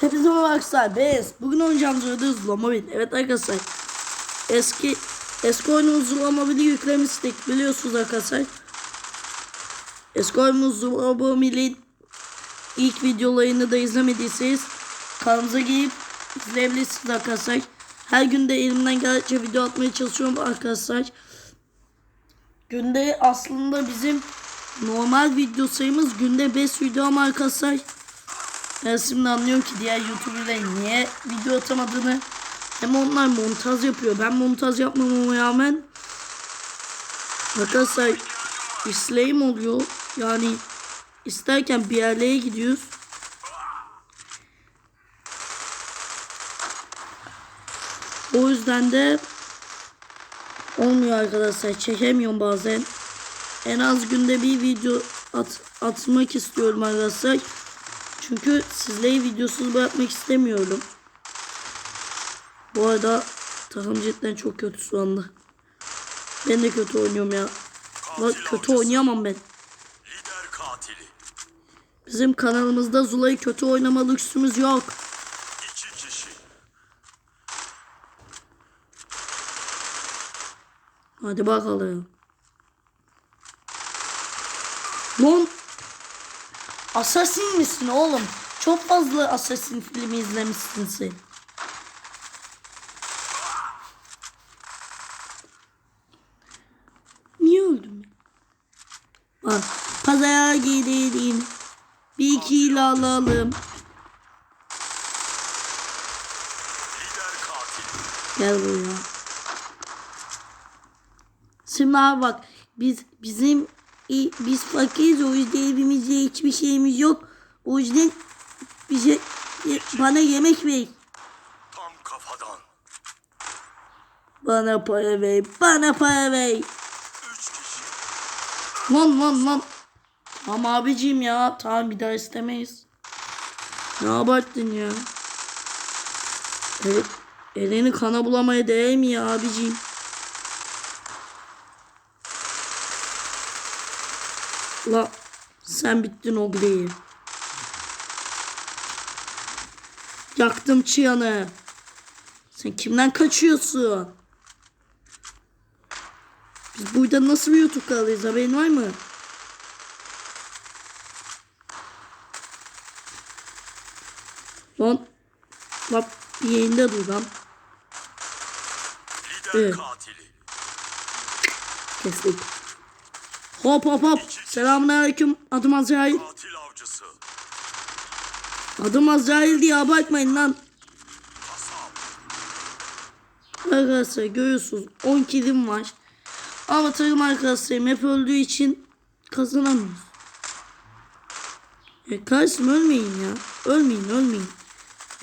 Hepinize merhaba arkadaşlar. Bez. Bugün oynayacağımız oyunda Zula Mobil. Evet arkadaşlar. Eski eski oyunumuz Zula Mobil'i yüklemiştik. Biliyorsunuz arkadaşlar. Eski oyunumuz Zula Mobil'in ilk videolarını da izlemediyseniz kanalımıza girip izleyebilirsiniz arkadaşlar. Her gün de elimden geldikçe video atmaya çalışıyorum arkadaşlar. Günde aslında bizim normal video sayımız günde 5 video ama arkadaşlar ben şimdi anlıyorum ki diğer YouTuber'ların niye video atamadığını. Hem onlar montaj yapıyor. Ben montaj yapmamama rağmen arkadaşlar islayım oluyor. Yani isterken bir yerlere gidiyoruz. O yüzden de olmuyor arkadaşlar. Çekemiyorum bazen. En az günde bir video at, atmak istiyorum arkadaşlar. Çünkü sizleri videosuz bırakmak istemiyorum. Bu arada takım cidden çok kötü şu anda. Ben de kötü oynuyorum ya. Lan kötü oynayamam ben. Lider katili. Bizim kanalımızda Zula'yı kötü oynama lüksümüz yok. Hadi bakalım. Lan Assassin misin oğlum? Çok fazla Assassin filmi izlemişsin sen. Niye öldüm? Bak pazara gidelim. Bir kilo alalım. Gel buraya. Şimdi abi bak biz bizim biz fakiriz o yüzden evimizde hiçbir şeyimiz yok. O yüzden bize bana yemek ver. Tam kafadan. Bana para ver. Bana para ver. Lan lan lan. Tamam abicim ya. Tamam bir daha istemeyiz. Ne abarttın ya? El, elini kana bulamaya değer mi ya abicim? La sen bittin o bileği. Yaktım çıyanı. Sen kimden kaçıyorsun? Biz burada nasıl bir YouTube kanalıyız haberin var mı? Lan Lan bir yayında dur lan. Lider Evet. katili. Kestik. Hop hop hop. Selamünaleyküm. Adım Azrail. Katil avcısı. Adım Azrail diye abartmayın lan. Arkadaşlar görüyorsunuz 10 kilim var. Ama takım arkadaşlarım hep öldüğü için kazanamıyoruz. Ya kardeşim ölmeyin ya. Ölmeyin ölmeyin.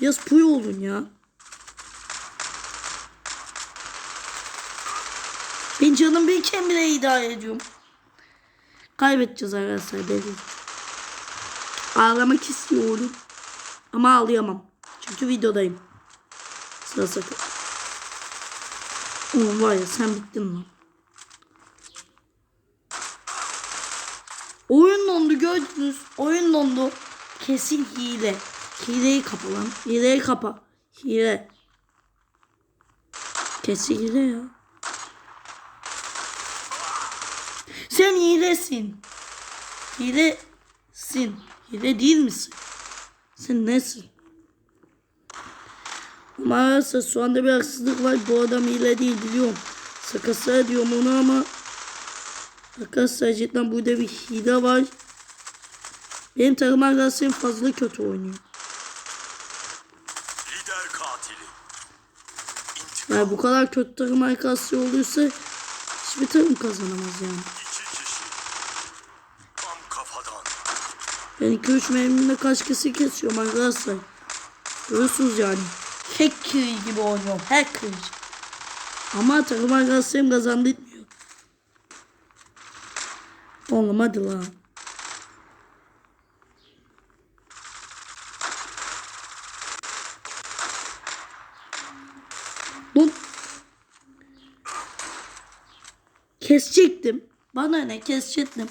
Biraz puy olun ya. Ben canım birken bile idare ediyorum. Kaybedeceğiz arkadaşlar belli. Ağlamak istiyorum. Ama ağlayamam. Çünkü videodayım. Sıra sakın. Oğlum var ya sen bittin lan. Oyun dondu gördünüz. Oyun dondu. Kesin hile. Hileyi kapa lan. Hileyi kapa. Hile. Kesin hile ya. Sen hilesin. Hilesin. Hile değil misin? Sen nesin? Maalesef şu anda bir haksızlık var. Bu adam hile değil biliyorum. Sakasa diyorum onu ama Arkadaşlar cidden burada bir hile var. Benim takım arkadaşlarım fazla kötü oynuyor. Lider katili. İntikam. Yani bu kadar kötü takım arkadaşları olursa hiçbir takım kazanamaz yani. İki kişi. Tam kafadan. Ben 2-3 mermimle kaç kişi kesiyorum arkadaşlar. Görüyorsunuz yani. Hacker gibi oynuyorum. Hacker. Ama takım arkadaşlarım kazandı etmiyor. Oğlum hadi lan. Lan. Kesecektim. Bana ne kesecektim.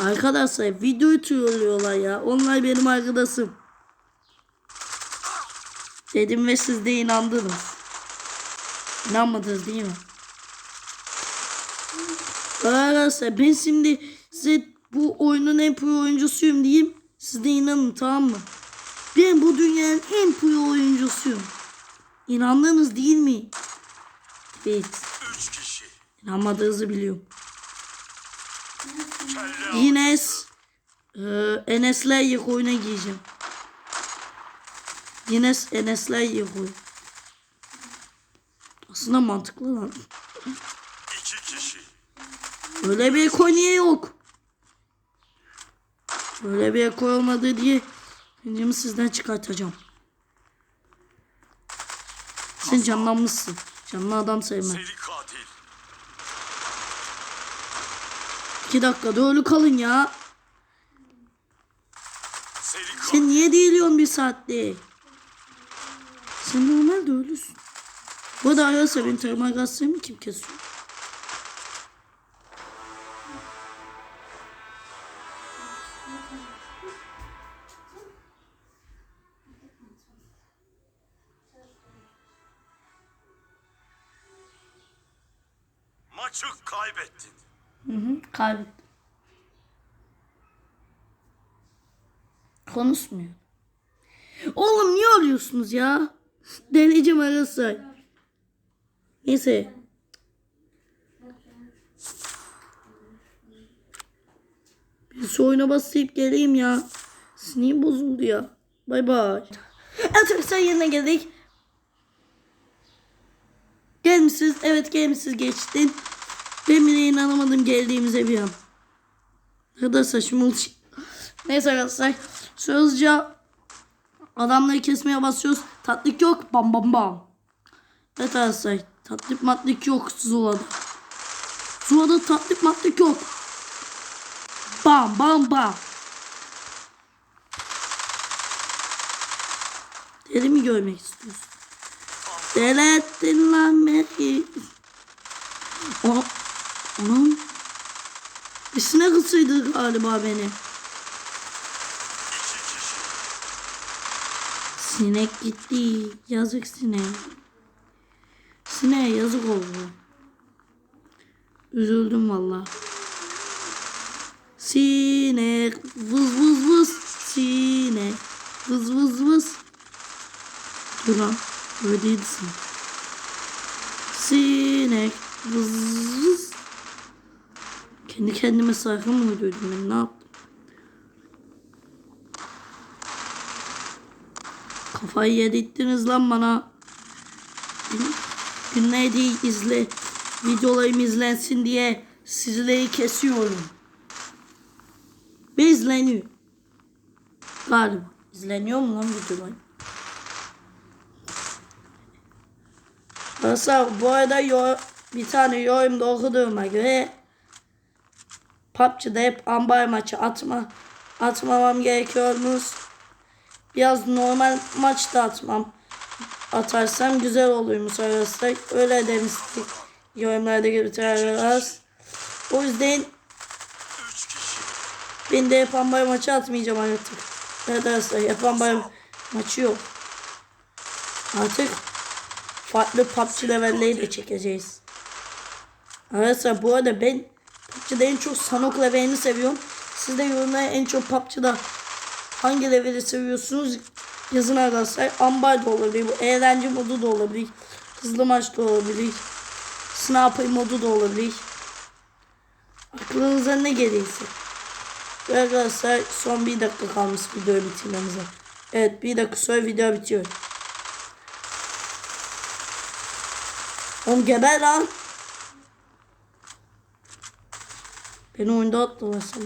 Arkadaşlar videoyu trollüyorlar ya. Onlar benim arkadaşım. Dedim ve siz de inandınız. İnanmadınız değil mi? Arkadaşlar ben şimdi size bu oyunun en pro oyuncusuyum diyeyim. Siz de inanın tamam mı? Ben bu dünyanın en pro oyuncusuyum. İnandınız değil mi? Evet. İnanmadığınızı biliyorum. Yine eee, Enes'le yık oyuna giyeceğim. Yine Enes'le yık oyun. Aslında mantıklı lan. iki kişi. Öyle bir eko niye yok? Öyle bir eko olmadı diye Kendimi sizden çıkartacağım. Sen canlanmışsın. Canlı adam sevmem. Seri katil. İki dakikada ölü kalın ya. Sen niye değiliyorsun bir saatte? Sen normalde ölüsün. Bu da ararsa benim termal gazlarımı kim kesiyor? Maçı kaybettin. Kaybettim. Konuşmuyor. Oğlum niye ölüyorsunuz ya? Deliyeceğim arası. Neyse. Şu oyuna basayım geleyim ya. Sinirim bozuldu ya. Bay bay. Arkadaşlar yerine geldik. Gelmişsiniz. Evet gelmişsiniz geçtin. Ben bile inanamadım geldiğimize bir an. Arkadaşlar şimdi ulti- Neyse arkadaşlar. Sözce adamları kesmeye basıyoruz. Tatlık yok. Bam bam bam. Evet arkadaşlar. Tatlık matlık yok Zula'da. Zula'da tatlık matlık yok. Bam bam bam. Deli mi görmek istiyorsun? Delettin lan beni. O, onun üstüne kısıydı galiba beni. Sinek gitti. Yazık sinek. Sineğe yazık oldu. Üzüldüm valla. Sinek vız vız vız. Sinek vız vız vız. Dur lan. Öyle değildi sinek. Sinek vız Kendi kendime sayfa mı uydurdum ben ne yaptım? Kafayı yedirttiniz lan bana. Gün- Günler değil izle. Videolarım izlensin diye sizleri kesiyorum. Ve izleniyor. Galiba. İzleniyor mu lan videolar? Arkadaşlar bu arada yo- bir tane yorumda okuduğuma göre PUBG'de hep ambar maçı atma atmamam gerekiyormuş. Biraz normal maçta atmam. Atarsam güzel olurmuş arkadaşlar. Öyle demiştik. Yorumlarda götürürüz. O yüzden ben de yapan bay maçı atmayacağım artık. Arkadaşlar yapan bay maçı yok. Artık farklı PUBG levelleri de çekeceğiz. Arkadaşlar bu arada ben PUBG'de en çok Sanok levelini seviyorum. Siz de yorumlara en çok PUBG'da hangi leveli seviyorsunuz yazın arkadaşlar. Ambar da olabilir. Bu eğlence modu da olabilir. Hızlı maç da olabilir. Sniper modu da olabilir. Aklınıza ne gelirse. Ve arkadaşlar son bir dakika kalmış videoyu bitirmemize. Evet bir dakika sonra video bitiyor. Oğlum geber lan. Beni oyunda attılar sana.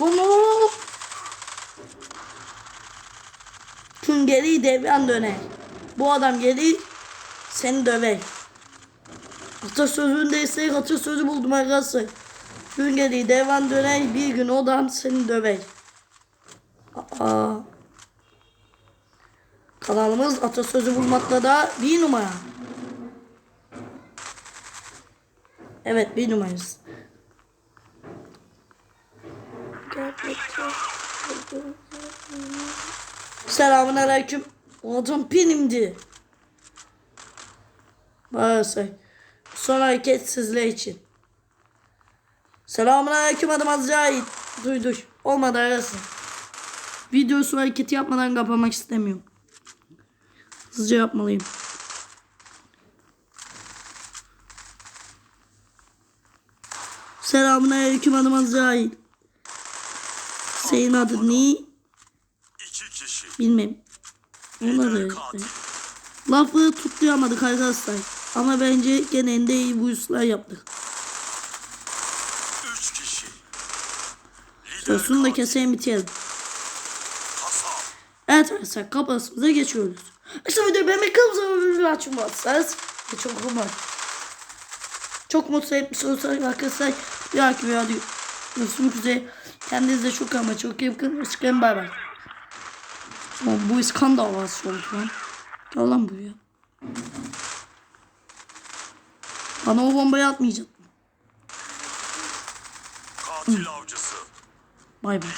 Bunu. Tüm geri devran döner. Bu adam gelir seni döver. Atasözünde ise atasözü buldum arkadaşlar. Gün gelir devran döner bir gün odan seni döver. Aa. Kanalımız atasözü bulmakta da bir numara. Evet bir numarayız. Selamun aleyküm. Adam benimdi. Maalesef. Son hareket sizler için. Selamun aleyküm adım Azrail. Duy duy. Olmadı arasın. Videosu hareketi yapmadan kapamak istemiyorum. Hızlıca yapmalıyım. Selamun aleyküm adım Azrail. Senin adın ne? Bilmem. Da katil. Lafı tutlayamadık arkadaşlar. Ama bence genelde iyi yaptık. Kişi. Lider Sözünü de katil. keseyim bitirelim. Evet arkadaşlar kapasımıza geçiyoruz. İşte videoyu beğenmeyi kanalımıza açın basarsanız ve çok umar. Çok mutlu etmiş arkadaşlar. Bir dahaki videoda görüşmek üzere. Kendinize çok ama çok iyi bakın. Hoşçakalın bay bay. Bu iskandal var oldu lan. Gel lan buraya. Bana o bombayı atmayacaksın. Katil avcısı. Bay bay.